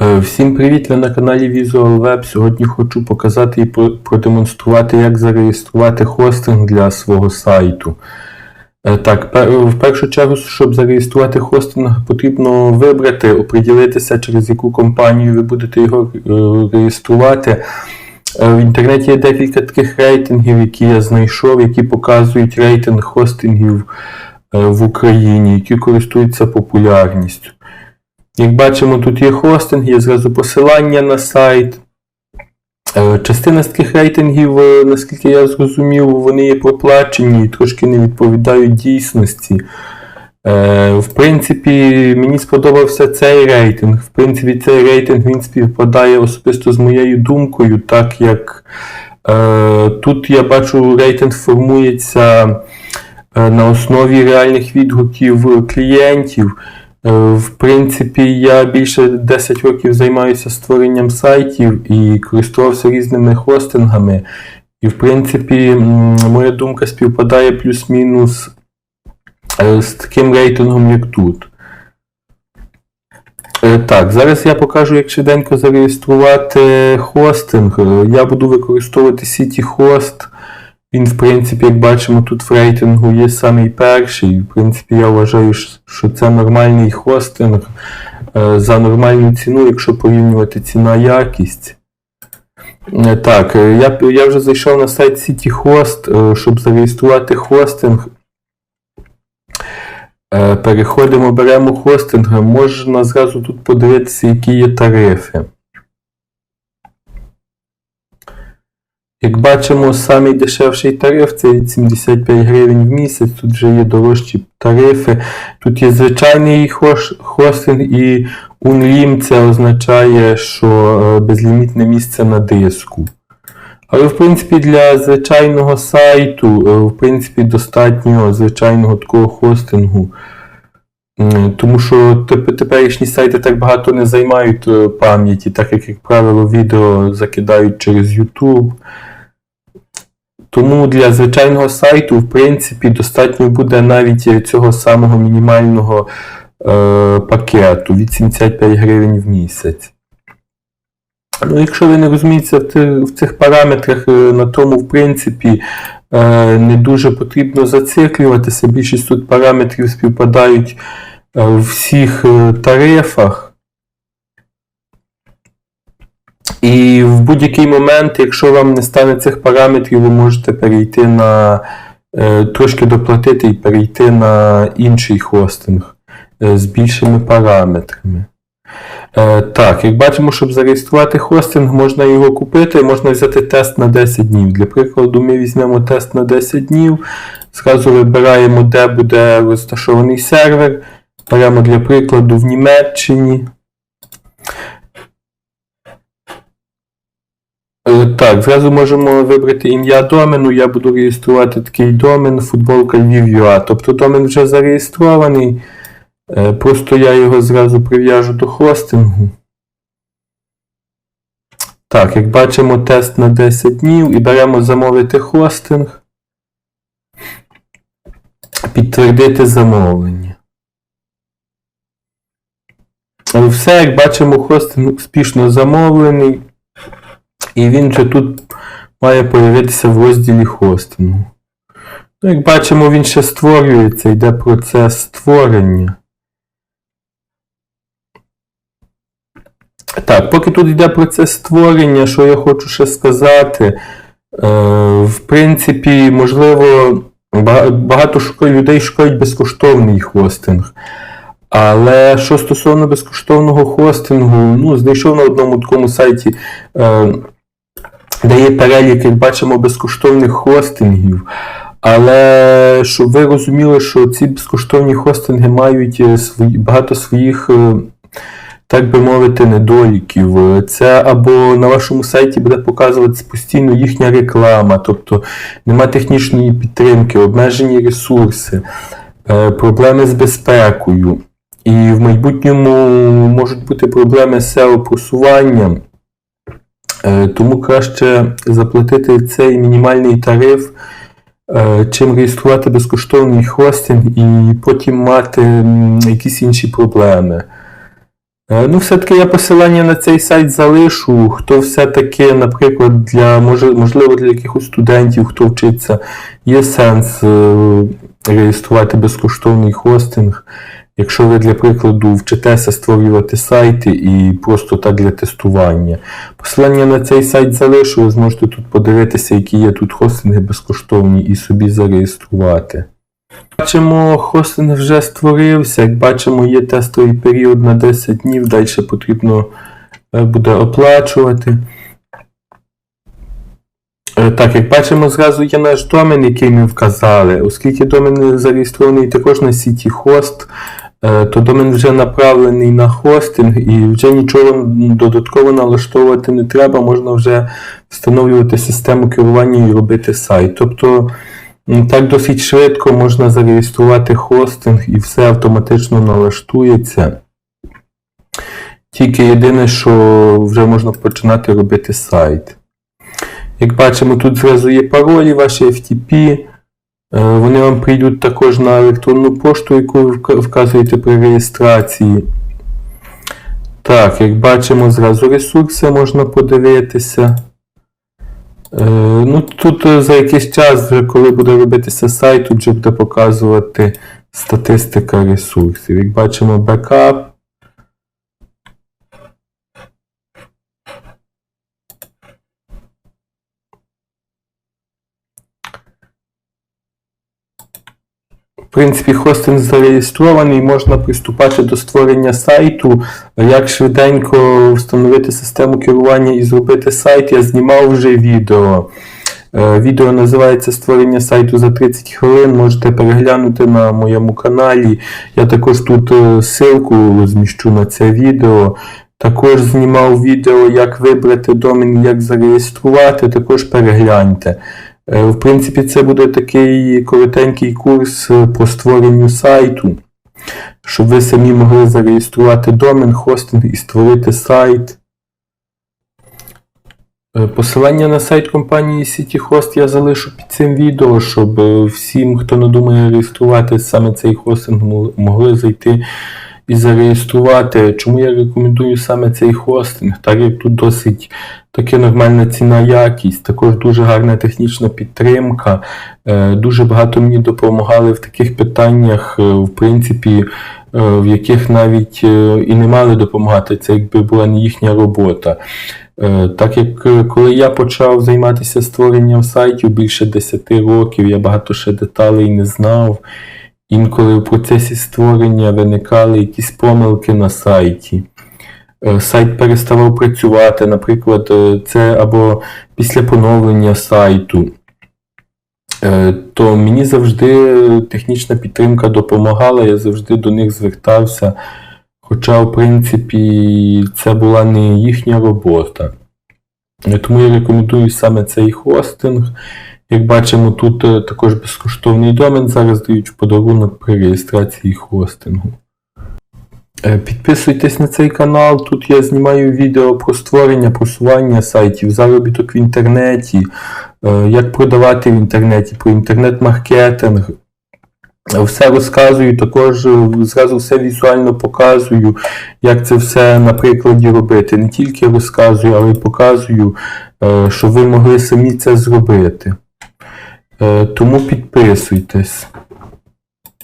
Е, Всім привіт! Ви на каналі Visual Web. Сьогодні хочу показати і продемонструвати, як зареєструвати хостинг для свого сайту. Е, Так, в першу чергу, щоб зареєструвати хостинг, потрібно вибрати, оприділитися, через яку компанію ви будете його е, реєструвати. Е, В інтернеті є декілька таких рейтингів, які я знайшов, які показують рейтинг хостингів е, в Україні, які користуються популярністю. Як бачимо, тут є хостинг, є зразу посилання на сайт. Е, Частина з таких рейтингів, е, наскільки я зрозумів, вони є проплачені і трошки не відповідають дійсності. Е, В принципі, мені сподобався цей рейтинг. В принципі, цей рейтинг він співпадає особисто з моєю думкою, так як тут я бачу, рейтинг формується на основі реальних відгуків клієнтів. Е, В принципі, я більше 10 років займаюся створенням сайтів і користувався різними хостингами. І, в принципі, моя думка співпадає плюс-мінус е, з таким рейтингом, як тут. Е, Так, зараз я покажу, як швиденько зареєструвати хостинг. Я буду використовувати CityHost. Він, в принципі, як бачимо, тут в рейтингу є самий перший. В принципі, я вважаю, що це нормальний хостинг е, за нормальну ціну, якщо порівнювати ціна-якість. Е, Так, е, я, я вже зайшов на сайт CityHost, щоб зареєструвати хостинг. Переходимо, беремо хостинг. Можна зразу тут подивитися, які є тарифи. Як бачимо, самий дешевший тариф це від 75 гривень в місяць. Тут вже є дорожчі тарифи. Тут є звичайний хостинг і Unlim це означає, що е, безлімітне місце на диску. Але в принципі для звичайного сайту, е, в принципі, достатньо звичайного такого хостингу. Тому що теперішні сайти так багато не займають е, пам'яті, так як, як правило, відео закидають через YouTube. Тому для звичайного сайту, в принципі, достатньо буде навіть цього самого мінімального е, пакету від 75 гривень в місяць. Ну, якщо ви не розумієте в, цих параметрах, е, на тому, в принципі, е, не дуже потрібно зациклюватися. Більшість тут параметрів співпадають е, в всіх тарифах. І в будь-який момент, якщо вам не стане цих параметрів, ви можете перейти на е, трошки доплатити і перейти на інший хостинг е, з більшими параметрами. Е, так, як бачимо, щоб зареєструвати хостинг, можна його купити, можна взяти тест на 10 днів. Для прикладу, ми візьмемо тест на 10 днів, зразу вибираємо, де буде розташований сервер. Беремо для прикладу в Німеччині. Е, Так, зразу можемо вибрати ім'я домену. Я буду реєструвати такий домен футболка Lviv.ua. Тобто домен вже зареєстрований. Е, Просто я його зразу прив'яжу до хостингу. Так, як бачимо, тест на 10 днів і беремо замовити хостинг. Підтвердити замовлення. Е, Все, як бачимо, хостинг успішно замовлений. І він вже тут має появитися в розділі хостингу. Ну, як бачимо, він ще створюється, йде процес створення. Так, поки тут йде процес створення, що я хочу ще сказати. Е, в принципі, можливо, багато людей шукають безкоштовний хостинг. Але що стосовно безкоштовного хостингу, ну, знайшов на одному такому сайті, е, де є перелік, як бачимо, безкоштовних хостингів. Але щоб ви розуміли, що ці безкоштовні хостинги мають е, свої, багато своїх, е, так би мовити, недоліків. Це або на вашому сайті буде показуватися постійно їхня реклама, тобто нема технічної підтримки, обмежені ресурси, е, проблеми з безпекою. І в майбутньому можуть бути проблеми з SEO-просуванням. Е, Тому краще заплатити цей мінімальний тариф, е, чим реєструвати безкоштовний хостинг і потім мати якісь інші проблеми. Е, Ну, все-таки я посилання на цей сайт залишу. Хто все-таки, наприклад, для можливо для якихось студентів, хто вчиться, є сенс реєструвати безкоштовний хостинг. Якщо ви, для прикладу, вчитеся створювати сайти і просто так для тестування. Посилання на цей сайт залишу, ви зможете тут подивитися, які є тут хостинги безкоштовні, і собі зареєструвати. Бачимо, хостинг вже створився. Як бачимо, є тестовий період на 10 днів, далі потрібно е, буде оплачувати. Е, Так, як бачимо, зразу є наш домен, який ми вказали. Оскільки домен зареєстрований також на сіті хост, то домен вже направлений на хостинг і вже нічого додатково налаштовувати не треба, можна вже встановлювати систему керування і робити сайт. Тобто так досить швидко можна зареєструвати хостинг і все автоматично налаштується. Тільки єдине, що вже можна починати робити сайт. Як бачимо, тут зразу є паролі ваші FTP. Е, Вони вам прийдуть також на електронну пошту, яку вказуєте при реєстрації. Так, як бачимо, зразу ресурси можна подивитися. Е, Ну, тут е, за якийсь час, коли буде робитися сайт, тут вже буде показувати статистика ресурсів. Як бачимо, бекап. Принципі, хостинг зареєстрований, можна приступати до створення сайту. Як швиденько встановити систему керування і зробити сайт, я знімав вже відео. Е, Відео називається Створення сайту за 30 хвилин. Можете переглянути на моєму каналі. Я також тут е, ссылку розміщу на це відео. Також знімав відео, як вибрати домен, як зареєструвати, також перегляньте. Е, В принципі, це буде такий коротенький курс е, по створенню сайту, щоб ви самі могли зареєструвати домен, хостинг і створити сайт. Е, Посилання на сайт компанії CityHost я залишу під цим відео, щоб всім, хто надумає реєструвати саме цей хостинг, могли зайти і зареєструвати. Чому я рекомендую саме цей хостинг? Так як тут досить таки нормальна ціна якість, також дуже гарна технічна підтримка. Е, Дуже багато мені допомагали в таких питаннях, е, в принципі, е, в яких навіть і не мали допомагати, це якби була не їхня робота. Так як коли я почав займатися створенням сайтів більше 10 років, я багато ще деталей не знав. Інколи в процесі створення виникали якісь помилки на сайті. Е, Сайт переставав працювати, наприклад, е, це або після поновлення сайту. Е, То мені завжди технічна підтримка допомагала, я завжди до них звертався. Хоча, в принципі, це була не їхня робота. Тому я рекомендую саме цей хостинг. Як бачимо, тут е, також безкоштовний домен зараз дають подарунок при реєстрації хостингу. Е, Підписуйтесь на цей канал. Тут я знімаю відео про створення, просування сайтів, заробіток в інтернеті, е, як продавати в інтернеті, про інтернет-маркетинг. Все розказую, також зразу все візуально показую, як це все на прикладі робити. Не тільки розказую, але й показую, щоб ви могли самі це зробити. Е, Тому підписуйтесь.